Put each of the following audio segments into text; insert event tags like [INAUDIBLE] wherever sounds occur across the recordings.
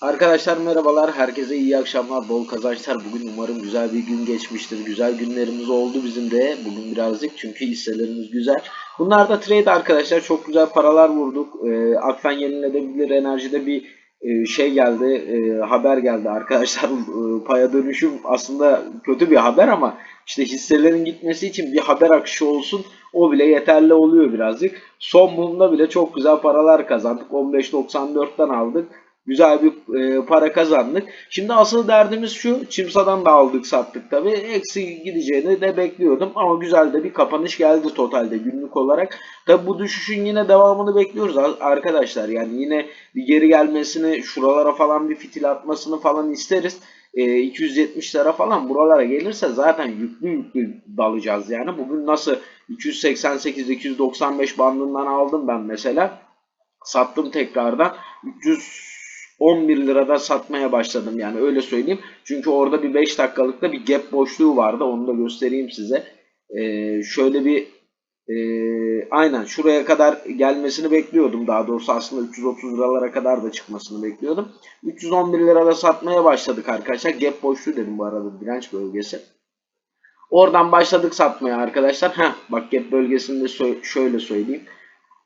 Arkadaşlar merhabalar, herkese iyi akşamlar, bol kazançlar. Bugün umarım güzel bir gün geçmiştir. Güzel günlerimiz oldu bizim de bugün birazcık çünkü hisselerimiz güzel. Bunlar da trade arkadaşlar, çok güzel paralar vurduk. Ee, Akfen Yenilenebilir Enerji'de bir e, şey geldi, e, haber geldi arkadaşlar. [LAUGHS] E, paya dönüşüm aslında kötü bir haber ama işte hisselerin gitmesi için bir haber akışı olsun. O bile yeterli oluyor birazcık. Son mumda bile çok güzel paralar kazandık. 15.94'ten aldık güzel bir e, para kazandık. Şimdi asıl derdimiz şu. Çimsa'dan da aldık sattık tabi. Eksi gideceğini de bekliyordum. Ama güzel de bir kapanış geldi totalde günlük olarak. Tabi bu düşüşün yine devamını bekliyoruz arkadaşlar. Yani yine bir geri gelmesini şuralara falan bir fitil atmasını falan isteriz. E, 270'lere falan buralara gelirse zaten yüklü yüklü dalacağız yani. Bugün nasıl 288-295 bandından aldım ben mesela. Sattım tekrardan. 300 11 lirada satmaya başladım yani öyle söyleyeyim. Çünkü orada bir 5 dakikalıkta bir gap boşluğu vardı. Onu da göstereyim size. Ee, şöyle bir e, aynen şuraya kadar gelmesini bekliyordum. Daha doğrusu aslında 330 liralara kadar da çıkmasını bekliyordum. 311 lirada satmaya başladık arkadaşlar. Gap boşluğu dedim bu arada direnç bölgesi. Oradan başladık satmaya arkadaşlar. Heh, bak gap bölgesinde şöyle söyleyeyim.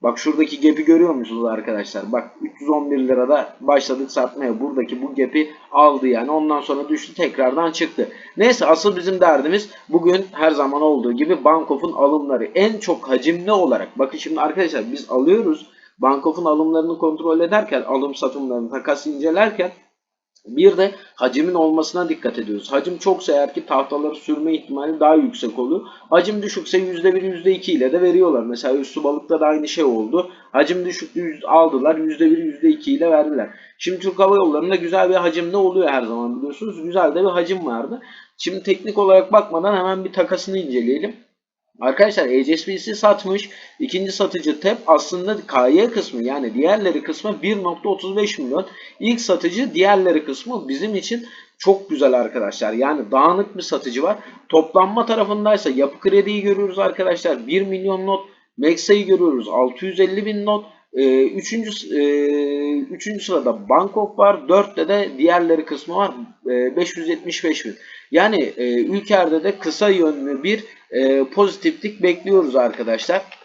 Bak şuradaki gap'i görüyor musunuz arkadaşlar? Bak 311 lirada başladık satmaya. Buradaki bu gap'i aldı yani. Ondan sonra düştü tekrardan çıktı. Neyse asıl bizim derdimiz bugün her zaman olduğu gibi Bankof'un alımları. En çok hacimli olarak. Bakın şimdi arkadaşlar biz alıyoruz. Bankof'un alımlarını kontrol ederken, alım satımlarını takas incelerken bir de hacimin olmasına dikkat ediyoruz. Hacim çoksa eğer ki tahtaları sürme ihtimali daha yüksek oluyor. Hacim düşükse %1, %2 ile de veriyorlar. Mesela üstü balıkta da aynı şey oldu. Hacim düşüktü aldılar %1, %2 ile verdiler. Şimdi Türk Hava Yolları'nda güzel bir hacim ne oluyor her zaman biliyorsunuz. Güzel de bir hacim vardı. Şimdi teknik olarak bakmadan hemen bir takasını inceleyelim. Arkadaşlar HSBC satmış. İkinci satıcı TEP aslında KY kısmı yani diğerleri kısmı 1.35 milyon. İlk satıcı diğerleri kısmı bizim için çok güzel arkadaşlar. Yani dağınık bir satıcı var. Toplanma tarafındaysa yapı krediyi görüyoruz arkadaşlar. 1 milyon not. Maxa'yı görüyoruz. 650 bin not. Ee, üçüncü, e, üçüncü sırada Bangkok var. Dörtte de diğerleri kısmı var. E, 575 bin. Yani e, ülkerde de kısa yönlü bir e, pozitiflik bekliyoruz arkadaşlar.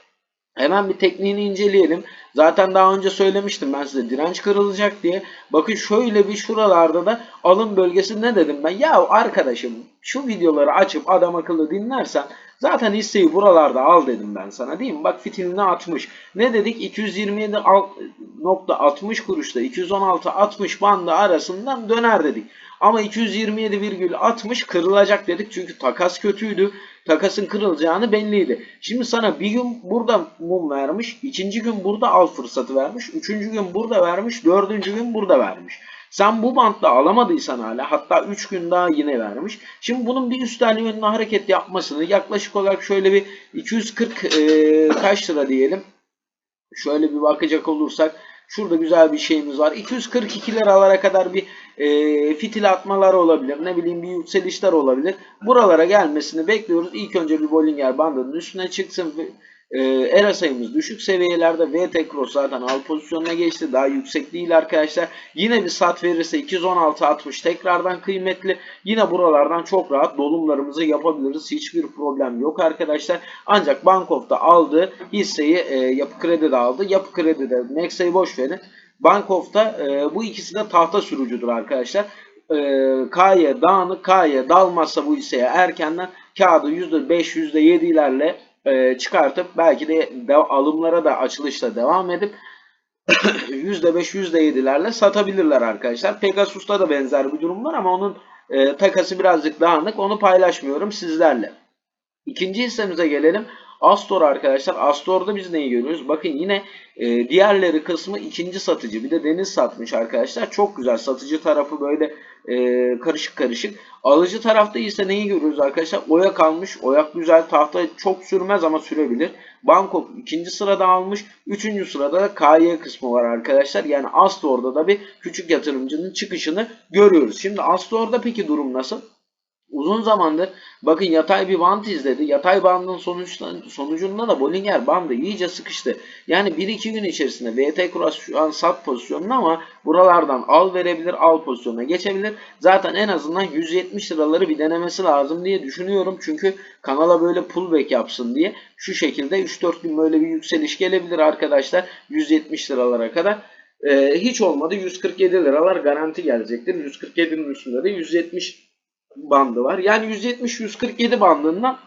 Hemen bir tekniğini inceleyelim. Zaten daha önce söylemiştim ben size direnç kırılacak diye. Bakın şöyle bir şuralarda da alım bölgesi ne dedim ben? Ya arkadaşım şu videoları açıp adam akıllı dinlersen zaten hisseyi buralarda al dedim ben sana değil mi? Bak fitilini atmış. Ne dedik? 227.60 kuruşta 216.60 bandı arasından döner dedik. Ama 227,60 kırılacak dedik çünkü takas kötüydü. Takasın kırılacağını belliydi. Şimdi sana bir gün burada mum vermiş, ikinci gün burada al fırsatı vermiş, üçüncü gün burada vermiş, dördüncü gün burada vermiş. Sen bu bantta alamadıysan hala hatta 3 gün daha yine vermiş. Şimdi bunun bir üstel yönlü hareket yapmasını yaklaşık olarak şöyle bir 240 e, kaç lira diyelim. Şöyle bir bakacak olursak Şurada güzel bir şeyimiz var. 242 liralara kadar bir e, fitil atmalar olabilir. Ne bileyim bir yükselişler olabilir. Buralara gelmesini bekliyoruz. İlk önce bir Bollinger bandının üstüne çıksın. E, ERA sayımız düşük seviyelerde. VT Cross zaten al pozisyonuna geçti. Daha yüksek değil arkadaşlar. Yine bir sat verirse 216.60 tekrardan kıymetli. Yine buralardan çok rahat dolumlarımızı yapabiliriz. Hiçbir problem yok arkadaşlar. Ancak Bankof'ta aldığı hisseyi e, yapı kredi de aldı. Yapı kredi de Nexa'yı boş verin. Bankof'ta e, bu ikisi de tahta sürücüdür arkadaşlar. E, K'ye dağınık, K'ye dalmazsa bu hisseye erkenden kağıdı %5, %7'lerle e, çıkartıp belki de, de alımlara da açılışta devam edip [COUGHS] %5 %7'lerle satabilirler arkadaşlar. Pegasus'ta da benzer bir durum var ama onun e, takası birazcık dağınık. Onu paylaşmıyorum sizlerle. İkinci hissemize gelelim. Astor arkadaşlar. Astor'da biz neyi görüyoruz? Bakın yine e, diğerleri kısmı ikinci satıcı. Bir de Deniz satmış arkadaşlar. Çok güzel. Satıcı tarafı böyle e, karışık karışık. Alıcı tarafta ise neyi görüyoruz arkadaşlar? Oyak almış. Oyak güzel. Tahta çok sürmez ama sürebilir. Bangkok ikinci sırada almış. Üçüncü sırada da KY kısmı var arkadaşlar. Yani Astor'da da bir küçük yatırımcının çıkışını görüyoruz. Şimdi Astor'da peki durum nasıl? Uzun zamandır bakın yatay bir bant izledi. Yatay bandın sonuçta, sonucunda da Bollinger bandı iyice sıkıştı. Yani 1-2 gün içerisinde VT Cross şu an sat pozisyonunda ama buralardan al verebilir, al pozisyonuna geçebilir. Zaten en azından 170 liraları bir denemesi lazım diye düşünüyorum. Çünkü kanala böyle pullback yapsın diye şu şekilde 3-4 gün böyle bir yükseliş gelebilir arkadaşlar. 170 liralara kadar. Ee, hiç olmadı 147 liralar garanti gelecektir. 147'nin üstünde de 170 bandı var. Yani 170-147 bandından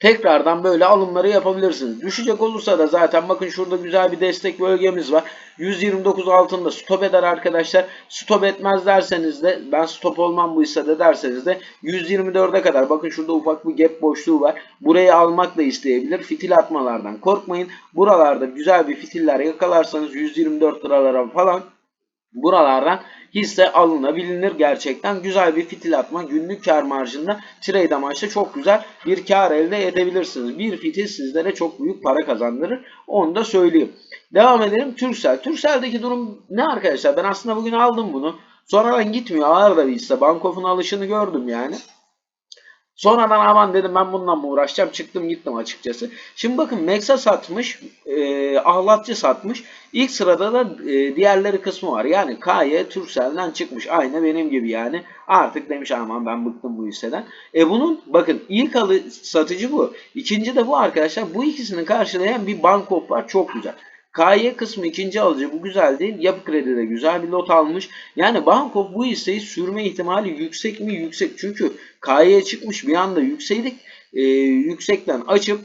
tekrardan böyle alımları yapabilirsiniz. Düşecek olursa da zaten bakın şurada güzel bir destek bölgemiz var. 129 altında stop eder arkadaşlar. Stop etmez derseniz de ben stop olmam bu hissede derseniz de 124'e kadar bakın şurada ufak bir gap boşluğu var. Burayı almak da isteyebilir. Fitil atmalardan korkmayın. Buralarda güzel bir fitiller yakalarsanız 124 liralara falan buralardan hisse alınabilir gerçekten. Güzel bir fitil atma günlük kar marjında trade amaçlı çok güzel bir kar elde edebilirsiniz. Bir fitil sizlere çok büyük para kazandırır. Onu da söyleyeyim. Devam edelim Türksel. Türksel'deki durum ne arkadaşlar? Ben aslında bugün aldım bunu. Sonradan gitmiyor. Ağır da bir hisse. Bankof'un alışını gördüm yani. Sonradan aman dedim ben bundan mı uğraşacağım çıktım gittim açıkçası. Şimdi bakın Mexa satmış, e, Ahlatçı satmış. İlk sırada da e, diğerleri kısmı var. Yani KY Turkcell'den çıkmış. Aynı benim gibi yani. Artık demiş aman ben bıktım bu hisseden. E bunun bakın ilk alı satıcı bu. İkinci de bu arkadaşlar. Bu ikisini karşılayan bir Bankop var. Çok güzel. KY kısmı ikinci alıcı bu güzel değil. Yapı Kredi'de güzel bir lot almış. Yani Bankof bu hisseyi sürme ihtimali yüksek mi? Yüksek. Çünkü KY çıkmış bir anda yükseldik. E, yüksekten açıp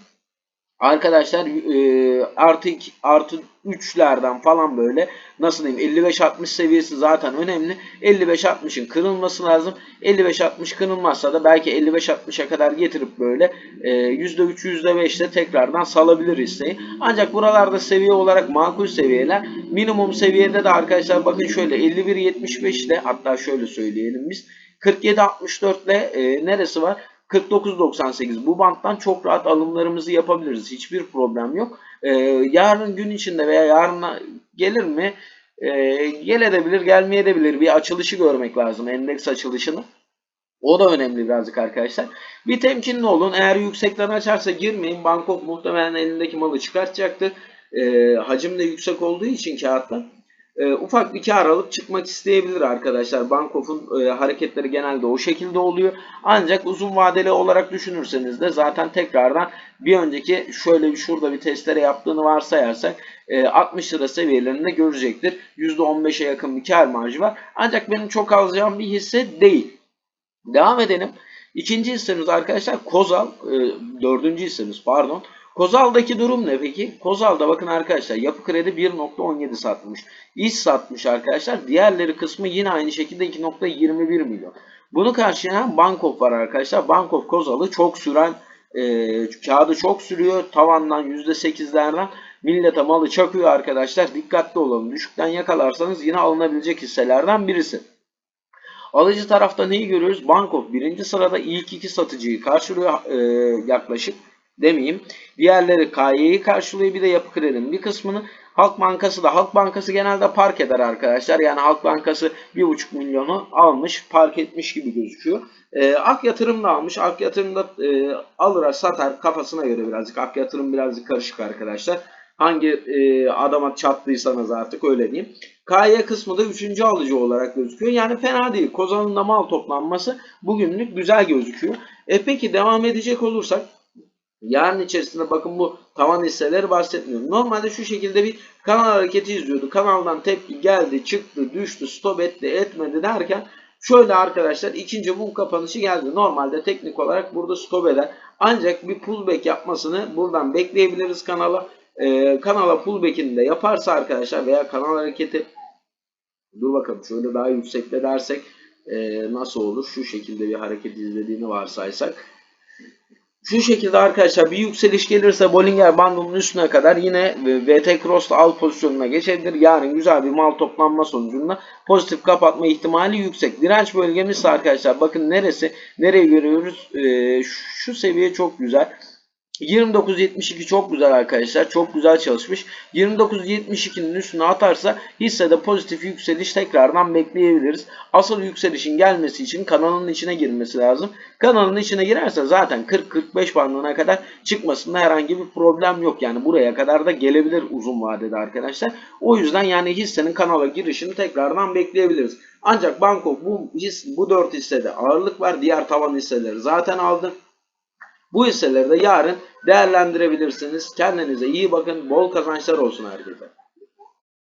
arkadaşlar e, artı artı 3'lerden falan böyle nasıl diyeyim 55-60 seviyesi zaten önemli. 55-60'ın kırılması lazım. 55-60 kırılmazsa da belki 55-60'a kadar getirip böyle e, %3 %5'te tekrardan salabilir hisseyi. Ancak buralarda seviye olarak makul seviyeler. Minimum seviyede de arkadaşlar bakın şöyle 51-75 ile hatta şöyle söyleyelim biz 47-64 ile e, neresi var? 49.98 bu banttan çok rahat alımlarımızı yapabiliriz. Hiçbir problem yok. Ee, yarın gün içinde veya yarın gelir mi? Ee, gelebilir, gelmeyebilir. Bir açılışı görmek lazım. Endeks açılışını. O da önemli birazcık arkadaşlar. Bir temkinli olun. Eğer yüksekten açarsa girmeyin. Bangkok muhtemelen elindeki malı çıkartacaktır. Ee, hacim de yüksek olduğu için kağıtta e, ufak bir kar alıp çıkmak isteyebilir arkadaşlar. Bankof'un e, hareketleri genelde o şekilde oluyor. Ancak uzun vadeli olarak düşünürseniz de zaten tekrardan bir önceki şöyle bir şurada bir testere yaptığını varsayarsak e, 60 lira seviyelerinde görecektir. %15'e yakın bir kar marjı var. Ancak benim çok alacağım bir hisse değil. Devam edelim. İkinci hissemiz arkadaşlar Kozal. E, dördüncü hissemiz pardon. Kozal'daki durum ne peki? Kozal'da bakın arkadaşlar yapı kredi 1.17 satmış. İş satmış arkadaşlar. Diğerleri kısmı yine aynı şekilde 2.21 milyon. Bunu karşılayan Bankof var arkadaşlar. Bankof Kozal'ı çok süren e, kağıdı çok sürüyor. Tavandan %8'lerden millete malı çakıyor arkadaşlar. Dikkatli olalım. Düşükten yakalarsanız yine alınabilecek hisselerden birisi. Alıcı tarafta neyi görüyoruz? Bankof birinci sırada ilk iki satıcıyı karşılıyor e, yaklaşık demeyeyim. Diğerleri KY'yi karşılıyor bir de yapı kredinin bir kısmını. Halk Bankası da Halk Bankası genelde park eder arkadaşlar. Yani Halk Bankası 1,5 milyonu almış park etmiş gibi gözüküyor. Ee, Ak Yatırım da almış. Ak Yatırım da e, alır satar kafasına göre birazcık. Ak Yatırım birazcık karışık arkadaşlar. Hangi e, adama çattıysanız artık öyle diyeyim. KY kısmı da 3. alıcı olarak gözüküyor. Yani fena değil. Kozan'ın da mal toplanması bugünlük güzel gözüküyor. E peki devam edecek olursak Yarın içerisinde bakın bu tavan hisseleri bahsetmiyorum. Normalde şu şekilde bir kanal hareketi izliyordu. Kanaldan tepki geldi, çıktı, düştü, stop etti, etmedi derken şöyle arkadaşlar ikinci mum kapanışı geldi. Normalde teknik olarak burada stop eder. Ancak bir pullback yapmasını buradan bekleyebiliriz kanala. Ee, kanala pullback'ini de yaparsa arkadaşlar veya kanal hareketi dur bakalım şöyle daha yüksekte dersek e, nasıl olur? Şu şekilde bir hareket izlediğini varsaysak şu şekilde arkadaşlar bir yükseliş gelirse Bollinger bandının üstüne kadar yine VT Cross'la al pozisyonuna geçebilir. Yarın güzel bir mal toplanma sonucunda pozitif kapatma ihtimali yüksek. Direnç bölgemiz arkadaşlar bakın neresi nereye görüyoruz ee, şu seviye çok güzel. 29.72 çok güzel arkadaşlar. Çok güzel çalışmış. 29.72'nin üstüne atarsa hissede pozitif yükseliş tekrardan bekleyebiliriz. Asıl yükselişin gelmesi için kanalın içine girmesi lazım. Kanalın içine girerse zaten 40-45 bandına kadar çıkmasında herhangi bir problem yok. Yani buraya kadar da gelebilir uzun vadede arkadaşlar. O yüzden yani hissenin kanala girişini tekrardan bekleyebiliriz. Ancak Banko bu his, bu 4 hissede ağırlık var. Diğer tavan hisseleri zaten aldı. Bu hisseleri de yarın değerlendirebilirsiniz. Kendinize iyi bakın. Bol kazançlar olsun herkese.